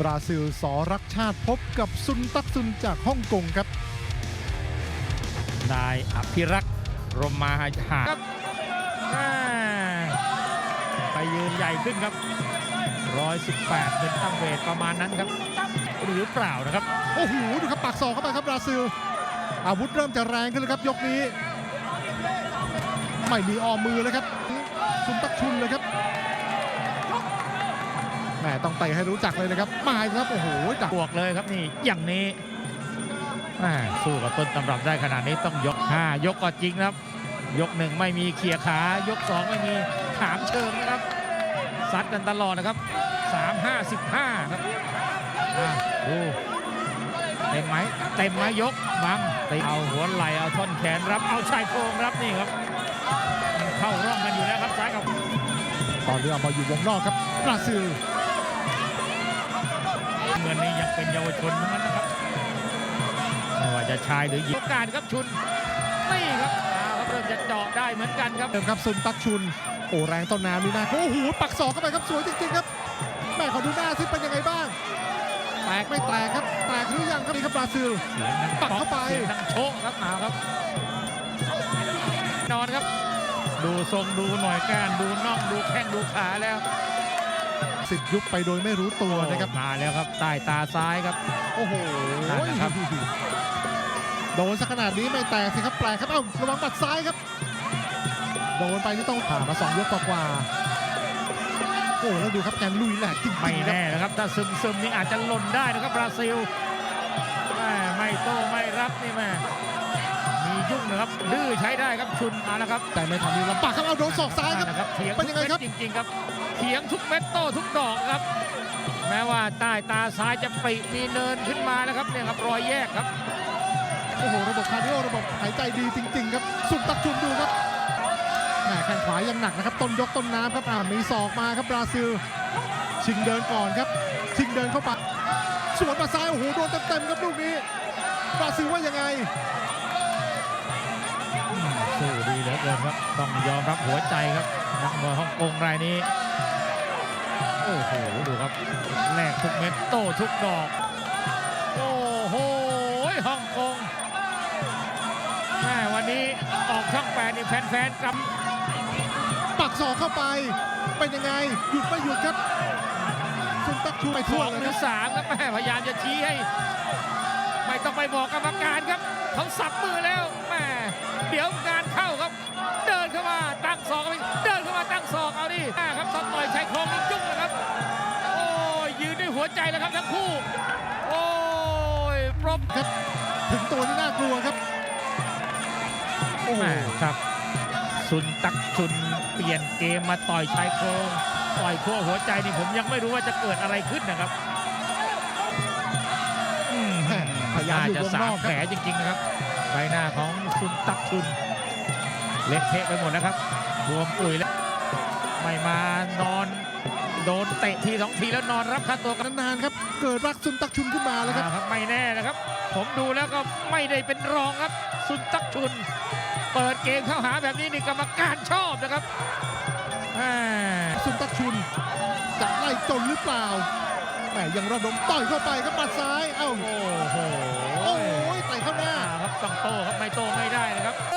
บราซิลสอรักชาติพบกับซุนตักซุนจากฮ่องกงครับ นายอภิรักษ์รมมาหาครับอ่าไปยืนใหญ่ขึ้นครับ 118 เป็นตั้งเวทประมาณนั้นครับ หรือเปล่านะครับ โอ้โหดูครับปากศอกเข้าไปครับบราซิล อาวุธเริ่มจะแรงขึ้นแล้วครับยกนี้ ไม่มีออมมือเลยครับซุนตักชุนเลยครับแห มต้องเตะให้รู้จักเลยนะครับมาอีกครับโอ้โหดักบวกเลยครับนี่อย่างนี้แม่สู้กับต้นตำรับได้ขนาดนี้ต้องยก 5 ยกก็จริงนะครับ ยกหนึ่งไม่มีเขี่ยขายก 2 ไม่มีถามเชิงนะครับซัดกันตลอดนะครับ 3 5 15 ครับอะดูเต็มไหมเต็มไหมยกบังตีเอาหัวไหล่เอาท่อนแขนรับเอาชายโครงรับนี่ครับมันเข้าร่องกันอยู่แล้วครับซ้ายกับตอนนี้เอามาอยู่วงนอกครับบราซิล เงินนี้ยังเป็นเยาวชนทั้งนั้นนะครับไม่ว่าจะชายหรือหญิงโอกาสครับชุนนี่ครับเอาครับเริ่มจะเจาะได้เหมือนกันครับ เดิมครับซุนตักชุนโอ้แรงต้นน้ำนี่นะโอ้โหปักศอกเข้าไปครับสวยจริงๆครับแม่ขอดูหน้าซิเป็นยังไงบ้าง แตกไม่แตกครับแตกหรือยังครับนี่ครับบราซิล เสียงดังปักเข้าไปเสียงดังโชกครับเอาครับ นอนครับ ดูทรงดูหน่อยก้านดูน่องดูแข้งดูขาแล้ว สิบยุบไปโดยไม่รู้ตัวนะครับ มาแล้วครับใต้ตาซ้ายครับ โอ้โหนั่นนะครับโดนสักขนาดนี้ไม่แตกสิครับแปลกครับเอ้าระวังปัดซ้ายครับ โดนไปนี่ต้องผ่านมาสองยกกว่าๆโอ้แล้วดูครับแกนลุยแหลกจริงๆไม่ครับแน่นะครับ ถ้าซึมซึมๆนี่อาจจะหล่นได้นะครับบราซิลแม่ไม่โต้ไม่รับนี่แม่มียุ่งนะครับดื้อใช้ได้ครับชุนมาแล้วครับ แต่ไม่ทันนี้ลำบากครับเอาโดนศอกซ้ายครับนะครับ เถียงเป็ทุนกยังไงเม็ดครับจริงๆครับเถียงทุกเม็ดโต้ทุกดอกครับ แม้ว่าใต้ตาซ้ายจะปริมีเนินขึ้นมานะครับเนี่ยครับรอยแยกครับโอ้โหระบบคาร์ดิโอระบบหายใจดีจริง ๆ ครับ สุดตักจุนดูครับแหมแข้งขวายังหนักนะครับต้นยกต้นน้ำครับอ่ามีศอกมาครับบราซิล ชิงเดินก่อนครับ ชิงเดินเข้าไปสวนมาซ้ายโอ้โหโดนเต็มๆครับลูกนี้บราซิลว่ายังไงสู้ดีเหลือเกินครับ ต้องยอมรับหัวใจครับ นักมวยฮ่องกงรายนี้ โอ้โห ดูครับแลกทุกเม็ดโต้ทุกดอก โอ้โหฮ่องกงแม่วันนี้ออกช่องแปดนี่แฟนๆกำปักศอกเข้าไป เป็นยังไง หยุดไม่หยุดครับสุนตักชูไปสทั่วองเลยหครืรัอบสามครับแม่พยายามจะชี้ให้ ไม่ต้องไปบอกกรรมการครับ เขาสับมือแล้วแม่เดี๋ยวงานเข้าครับเดินเข้ามา ตั้งศอกเอาไปเดินเข้ามาตั้งศอกเอาดิแม่ครับตอนต่อยชายโครงนี่ยุ่งนะครับ โอ้ยยืนด้วยหัวใจแล้วครับทั้งคู่ โอ้ยปรบครับถึงตัวนี่น่ากลัวครับโอ้โหแม่ครับซุนตักชุนเปลี่ยนเกมมาต่อยชายโครงต่อยขั้วหัวใจนี่ผมยังไม่รู้ว่าจะเกิดอะไรขึ้นนะครับอืมแม่พยายามน่าอยู่จะวงสานมอกแผคลรับจริงๆนะครับใบหน้าของซุนตักชุน เละเทะไปหมดนะครับบวมอุ่ยแล้วไม่มานอนโดนเตะทีสองทีแล้วนอนรับค่าตัวกันนานๆครับ เกิดรักซุนตักชุนขึ้นมาแล้วครับอ่าครับ ไม่แน่นะครับ ผมดูแล้วก็ไม่ได้เป็นรองครับซุนตักชุน เปิดเกมเข้าหาแบบนี้นี่กรรมการชอบนะครับอ่าซุนตักชุนจะไล่จนหรือเปล่าแหมยังระดมต่อยเข้าไปครับปัดซ้าย เอ้า โอ้โหโอ้ยเตะเข้าหน้า อ่าครับต้องโต้ครับไม่โต้ไม่ได้นะครับ เอ